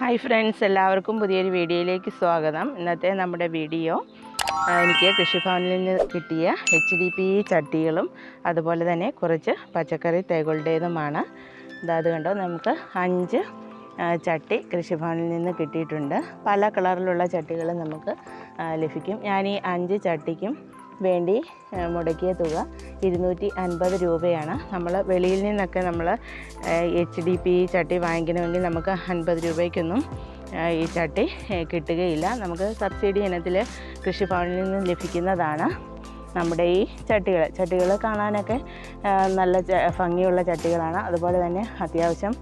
Hi friends എല്ലാവർക്കും പുതിയൊരു വീഡിയോയിലേക്ക് സ്വാഗതം. ഇന്നത്തെ നമ്മുടെ വീഡിയോ എനിക്ക് കൃഷിഭവനിൽ നിന്ന് കിട്ടിയ എച്ച് ഡി പി ചട്ടികളും അതുപോലെ തന്നെ കുറച്ച് പച്ചക്കറി തൈകളുടേതുമാണ്. അതുകൊണ്ട് അത് കണ്ടോ? നമുക്ക് അഞ്ച് ചട്ടി കൃഷിഭവനിൽ നിന്ന് കിട്ടിയിട്ടുണ്ട്. പല കളറിലുള്ള ചട്ടികൾ നമുക്ക് ലഭിക്കും. ഞാൻ ഈ അഞ്ച് ചട്ടിക്കും വേണ്ടി മുടക്കിയ തുക ഇരുന്നൂറ്റി അൻപത് രൂപയാണ്. നമ്മൾ വെളിയിൽ നിന്നൊക്കെ നമ്മൾ എച്ച് ഡി പി ചട്ടി വാങ്ങിക്കണമെങ്കിൽ നമുക്ക് അൻപത് രൂപയ്ക്കൊന്നും ഈ ചട്ടി കിട്ടുകയില്ല. നമുക്ക് സബ്സിഡി ഇനത്തിൽ കൃഷിഭവനിൽ നിന്ന് ലഭിക്കുന്നതാണ് നമ്മുടെ ഈ ചട്ടികൾ ചട്ടികൾ കാണാനൊക്കെ നല്ല ഭംഗിയുള്ള ചട്ടികളാണ്. അതുപോലെ തന്നെ അത്യാവശ്യം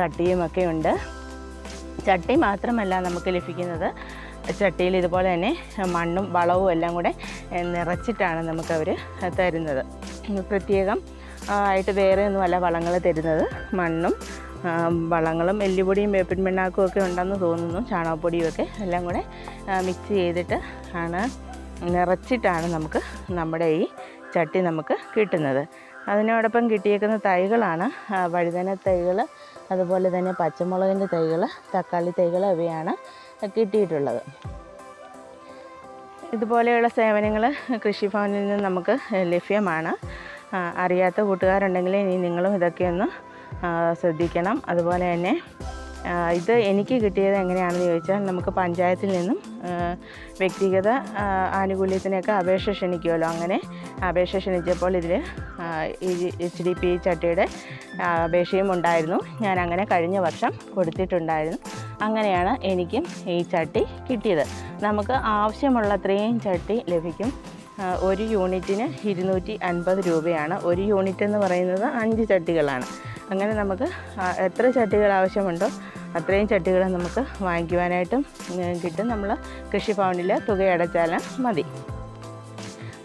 കട്ടിയുമൊക്കെ ഉണ്ട്. ചട്ടി മാത്രമല്ല നമുക്ക് ലഭിക്കുന്നത് ചട്ടിയിൽ ഇതുപോലെ തന്നെ മണ്ണും വളവും എല്ലാം കൂടെ നിറച്ചിട്ടാണ് നമുക്കവർ തരുന്നത്. പ്രത്യേകം ആയിട്ട് വേറെ ഒന്നുമല്ല വളങ്ങൾ തരുന്നത്. മണ്ണും വളങ്ങളും എല്ലുപൊടിയും വേപ്പിൻ പിണ്ണാക്കും ഒക്കെ ഉണ്ടെന്ന് തോന്നുന്നു. ചാണകപ്പൊടിയും ഒക്കെ എല്ലാം കൂടെ മിക്സ് ചെയ്തിട്ട് ആണ് നിറച്ചിട്ടാണ് നമുക്ക് നമ്മുടെ ഈ ചട്ടി നമുക്ക് കിട്ടുന്നത്. അതിനോടൊപ്പം കിട്ടിയേക്കുന്ന തൈകളാണ് വഴുതന തൈകൾ അതുപോലെ തന്നെ പച്ചമുളകിന്റെ തൈകൾ തക്കാളി തൈകൾ ഇവയാണ് കിട്ടിയിട്ടുള്ളത്. ഇതുപോലെയുള്ള സേവനങ്ങൾ കൃഷിഭവനിൽ നിന്ന് നമുക്ക് ലഭ്യമാണ്. അറിയാത്ത കൂട്ടുകാരുണ്ടെങ്കിൽ ഇനി നിങ്ങളും ഇതൊക്കെ ഒന്ന് ആ, ശ്രദ്ധിക്കണം. അതുപോലെ തന്നെ ഇത് എനിക്ക് കിട്ടിയത് എങ്ങനെയാണെന്ന് ചോദിച്ചാൽ നമുക്ക് പഞ്ചായത്തിൽ നിന്നും വ്യക്തിഗത ആനുകൂല്യത്തിനൊക്കെ അപേക്ഷ ക്ഷണിക്കുമല്ലോ. അങ്ങനെ അപേക്ഷ ക്ഷണിച്ചപ്പോൾ ഇതിൽ ഈ എച്ച് ഡി പി ചട്ടിയുടെ അപേക്ഷയും ഉണ്ടായിരുന്നു. ഞാൻ അങ്ങനെ കഴിഞ്ഞ വർഷം കൊടുത്തിട്ടുണ്ടായിരുന്നു. അങ്ങനെയാണ് എനിക്കും ഈ ചട്ടി കിട്ടിയത്. നമുക്ക് ആവശ്യമുള്ളത്രയും ചട്ടി ലഭിക്കും. ഒരു യൂണിറ്റിന് ഇരുന്നൂറ്റി അൻപത് രൂപയാണ്. ഒരു യൂണിറ്റ് എന്ന് പറയുന്നത് അഞ്ച് ചട്ടികളാണ്. അങ്ങനെ നമുക്ക് എത്ര ചട്ടികൾ ആവശ്യമുണ്ടോ അത്രയും ചട്ടികൾ നമുക്ക് വാങ്ങിക്കുവാനായിട്ടും കിട്ടും. നമ്മൾ കൃഷിഭവനിൽ തുക അടച്ചാലും മതി.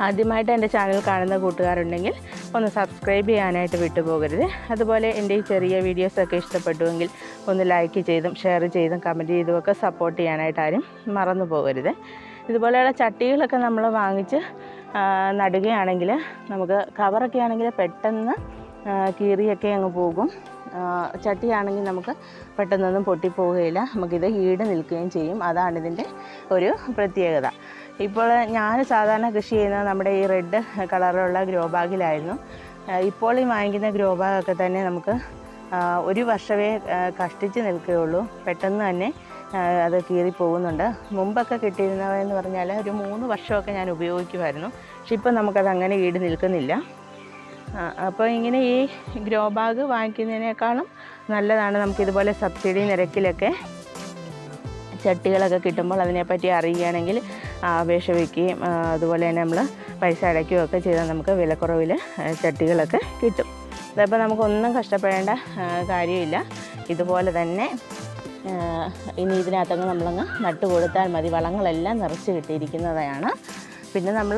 ആദ്യമായിട്ട് എന്റെ ചാനൽ കാണുന്ന കൂട്ടുകാരുണ്ടെങ്കിൽ ഒന്ന് സബ്സ്ക്രൈബ് ചെയ്യാനായിട്ട് വിട്ടുപോകരുത്. അതുപോലെ എന്റെ ഈ ചെറിയ വീഡിയോസൊക്കെ ഇഷ്ടപ്പെട്ടുവെങ്കിൽ ഒന്ന് ലൈക്ക് ചെയ്തും ഷെയർ ചെയ്തും കമന്റ് ചെയ്തും ഒക്കെ സപ്പോർട്ട് ചെയ്യാനായിട്ട് ആരും മറന്നു പോകരുത്. ഇതുപോലെയുള്ള ചട്ടികളൊക്കെ നമ്മൾ വാങ്ങിച്ച് നടുകയാണെങ്കിൽ നമുക്ക് കവറൊക്കെ ആണെങ്കിൽ പെട്ടെന്ന് കീറിയൊക്കെ അങ്ങ് പോകും. ചട്ടിയാണെങ്കിൽ നമുക്ക് പെട്ടെന്നൊന്നും പൊട്ടിപ്പോവുകയില്ല. നമുക്കിത് ഈട് നിൽക്കുകയും ചെയ്യും. അതാണ് ഇതിന്റെ ഒരു പ്രത്യേകത. ഇപ്പോൾ ഞാൻ സാധാരണ കൃഷി ചെയ്യുന്നത് നമ്മുടെ ഈ റെഡ് കളറിലുള്ള ഗ്രോ ബാഗിലായിരുന്നു. ഇപ്പോൾ ഈ വാങ്ങിക്കുന്ന ഗ്രോ ബാഗൊക്കെ തന്നെ നമുക്ക് ഒരു വർഷമേ കഷ്ടിച്ച് നിൽക്കുകയുള്ളൂ. പെട്ടെന്ന് തന്നെ അത് കീറി പോകുന്നുണ്ട് മുമ്പൊക്കെ കിട്ടിയിരുന്നവയെന്ന് പറഞ്ഞാൽ ഒരു മൂന്ന് വർഷമൊക്കെ ഞാൻ ഉപയോഗിക്കുമായിരുന്നു. പക്ഷെ ഇപ്പം നമുക്കത് അങ്ങനെ ഈട് നിൽക്കുന്നില്ല. അപ്പോൾ ഇങ്ങനെ ഈ ഗ്രോ ബാഗ് വാങ്ങിക്കുന്നതിനേക്കാളും നല്ലതാണ് നമുക്കിതുപോലെ സബ്സിഡി നിരക്കിലൊക്കെ ചട്ടികളൊക്കെ കിട്ടുമ്പോൾ അതിനെപ്പറ്റി അറിയുകയാണെങ്കിൽ അപേക്ഷ വയ്ക്കുകയും അതുപോലെ തന്നെ നമ്മൾ പൈസ അടയ്ക്കുകയും ഒക്കെ ചെയ്താൽ നമുക്ക് വിലക്കുറവിൽ ചട്ടികളൊക്കെ കിട്ടും. അതപ്പോൾ നമുക്കൊന്നും കഷ്ടപ്പെടേണ്ട കാര്യമില്ല. ഇതുപോലെ തന്നെ ഇനി ഇതിനകത്തങ്ങ് നമ്മളങ്ങ് നട്ട് കൊടുത്താൽ മതി. വളങ്ങളെല്ലാം നിറച്ച് കിട്ടിയിരിക്കുന്നതാണ്. പിന്നെ നമ്മൾ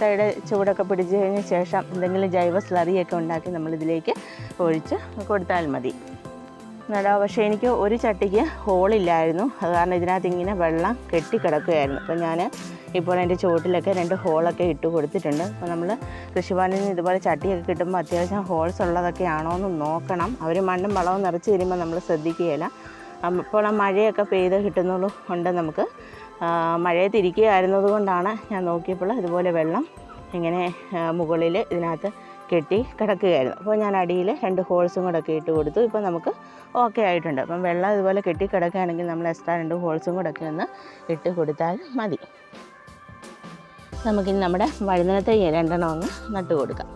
തൈയുടെ ചൂടൊക്കെ പിടിച്ച് കഴിഞ്ഞ ശേഷം എന്തെങ്കിലും ജൈവ സ്ലറിയൊക്കെ ഉണ്ടാക്കി നമ്മളിതിലേക്ക് ഒഴിച്ച് കൊടുത്താൽ മതി. നടാ പക്ഷേ എനിക്ക് ഒരു ചട്ടിക്ക് ഹോളില്ലായിരുന്നു. അത് കാരണം ഇതിനകത്ത് ഇങ്ങനെ വെള്ളം കെട്ടിക്കിടക്കുകയായിരുന്നു അപ്പോൾ ഞാൻ ഇപ്പോൾ എന്റെ ചുവട്ടിലൊക്കെ രണ്ട് ഹോളൊക്കെ ഇട്ട് കൊടുത്തിട്ടുണ്ട്. അപ്പോൾ നമ്മൾ കൃഷിഭവനിൽ നിന്ന് ഇതുപോലെ ചട്ടിയൊക്കെ കിട്ടുമ്പോൾ അത്യാവശ്യം ഹോൾസ് ഉള്ളതൊക്കെ ആണോ എന്ന് നോക്കണം. അവർ മണ്ണും വളവും നിറച്ച് തരുമ്പോൾ നമ്മൾ ശ്രദ്ധിക്കുകയില്ല. അപ്പോൾ ആ മഴയൊക്കെ പെയ്ത് കിട്ടുന്നുള്ളൂ ഉണ്ട് നമുക്ക് മഴയത്ത് ഇരിക്കുകയായിരുന്നത് കൊണ്ടാണ് ഞാൻ നോക്കിയപ്പോൾ ഇതുപോലെ വെള്ളം ഇങ്ങനെ മുകളിൽ ഇതിനകത്ത് കെട്ടി കിടക്കുകയായിരുന്നു. അപ്പോൾ ഞാൻ അടിയിൽ രണ്ട് ഹോൾസും കൂടെ ഒക്കെ ഇട്ട് കൊടുത്തു. ഇപ്പോൾ നമുക്ക് ഓക്കെ ആയിട്ടുണ്ട്. അപ്പം വെള്ളം ഇതുപോലെ കെട്ടി കിടക്കുകയാണെങ്കിൽ നമ്മൾ എക്സ്ട്രാ രണ്ട് ഹോൾസും കൂടെ ഒക്കെ ഒന്ന് ഇട്ട് കൊടുത്താൽ മതി. നമുക്കിനി നമ്മുടെ വഴുതനത്തെ രണ്ടെണ്ണം ഒന്ന് നട്ട് കൊടുക്കാം.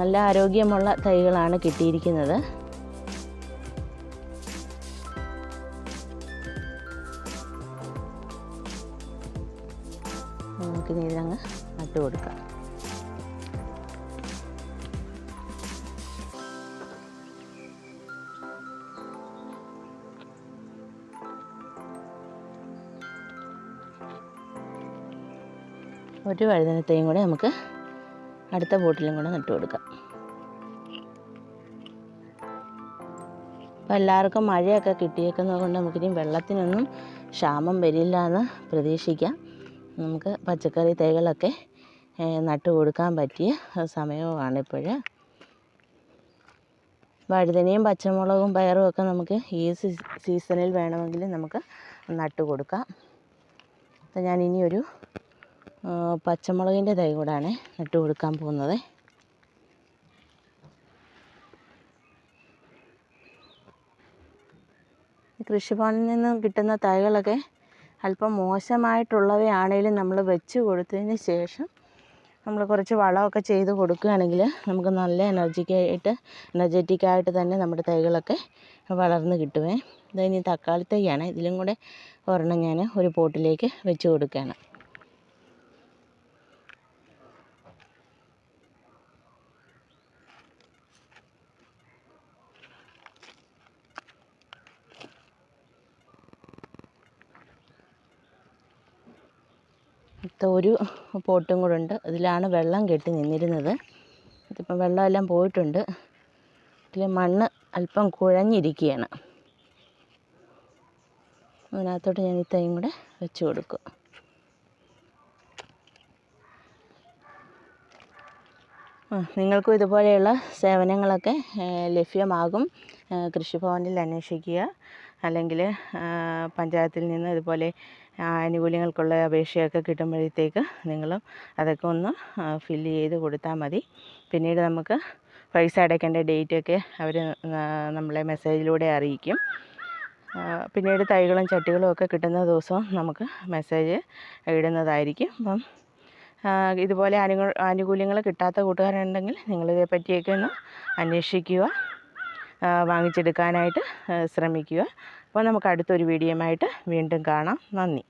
നല്ല ആരോഗ്യമുള്ള തൈകളാണ് കിട്ടിയിരിക്കുന്നത്. നമുക്കിനി ഇതിനങ്ങ് നട്ട് കൊടുക്കുക ഒരു വഴുതനത്തെയും കൂടെ നമുക്ക് അടുത്ത ബോട്ടിലും കൂടെ നട്ടു കൊടുക്കാം. അപ്പോൾ എല്ലാവർക്കും മഴയൊക്കെ കിട്ടിയേക്കുന്നത് കൊണ്ട് നമുക്കിനി വെള്ളത്തിനൊന്നും ക്ഷാമം വരില്ല എന്ന് പ്രതീക്ഷിക്കാം. നമുക്ക് പച്ചക്കറി തൈകളൊക്കെ നട്ടു കൊടുക്കാൻ പറ്റിയ സമയവുമാണിപ്പോൾ വഴുതനയും പച്ചമുളകും പയറും ഒക്കെ നമുക്ക് ഈ സീസണിൽ വേണമെങ്കിൽ നമുക്ക് നട്ടു കൊടുക്കാം അപ്പം ഞാൻ ഇനിയൊരു പച്ചമുളകിന്റെ തൈ കൂടാണ് നട്ട് കൊടുക്കാൻ പോകുന്നത്. കൃഷിഭവനിൽ നിന്ന് കിട്ടുന്ന തൈകളൊക്കെ അല്പം മോശമായിട്ടുള്ളവയാണേലും നമ്മൾ വെച്ച് കൊടുത്തതിന് ശേഷം നമ്മൾ കുറച്ച് വളമൊക്കെ ചെയ്ത് കൊടുക്കുകയാണെങ്കിൽ നമുക്ക് നല്ല എനർജിക്കായിട്ട് എനർജറ്റിക്കായിട്ട് തന്നെ നമ്മുടെ തൈകളൊക്കെ വളർന്ന് കിട്ടുമേ ഇനി തക്കാളി തൈയാണ്. ഇതിലും കൂടെ ഒരെണ്ണം ഞാൻ ഒരു പോട്ടിലേക്ക് വെച്ച് കൊടുക്കുകയാണ്. ഒരു പോട്ടും കൂടെ ഉണ്ട്. ഇതിലാണ് വെള്ളം കെട്ടി നിന്നിരുന്നത്. ഇതിപ്പം വെള്ളമെല്ലാം പോയിട്ടുണ്ട്. ഇതിൽ മണ്ണ് അല്പം കുഴഞ്ഞിരിക്കുകയാണ്. അതിനകത്തോട്ട് ഞാൻ ഈ തൈയും കൂടെ വെച്ച് കൊടുക്കും. നിങ്ങൾക്കും ഇതുപോലെയുള്ള സേവനങ്ങളൊക്കെ ലഭ്യമാകും. കൃഷിഭവനിൽ അന്വേഷിക്കുക. അല്ലെങ്കിൽ പഞ്ചായത്തിൽ നിന്ന് ഇതുപോലെ ആനുകൂല്യങ്ങൾക്കുള്ള അപേക്ഷയൊക്കെ കിട്ടുമ്പോഴത്തേക്ക് നിങ്ങളും അതൊക്കെ ഒന്ന് ഫില്ല് ചെയ്ത് കൊടുത്താൽ മതി. പിന്നീട് നമുക്ക് പൈസ അടയ്ക്കേണ്ട ഡേറ്റൊക്കെ അവർ നമ്മളെ മെസ്സേജിലൂടെ അറിയിക്കും. പിന്നീട് തൈകളും ചട്ടികളും ഒക്കെ കിട്ടുന്ന ദിവസവും നമുക്ക് മെസ്സേജ് ഇടുന്നതായിരിക്കും. അപ്പം ഇതുപോലെ ആനുകൂ ആനുകൂല്യങ്ങൾ കിട്ടാത്ത കൂട്ടുകാരുണ്ടെങ്കിൽ നിങ്ങളിതേ പറ്റിയൊക്കെ ഒന്ന് അന്വേഷിക്കുക വാങ്ങിച്ചെടുക്കാനായിട്ട് ശ്രമിക്കുക. അപ്പോൾ നമുക്ക് അടുത്തൊരു വീഡിയോയുമായിട്ട് വീണ്ടും കാണാം. നന്ദി.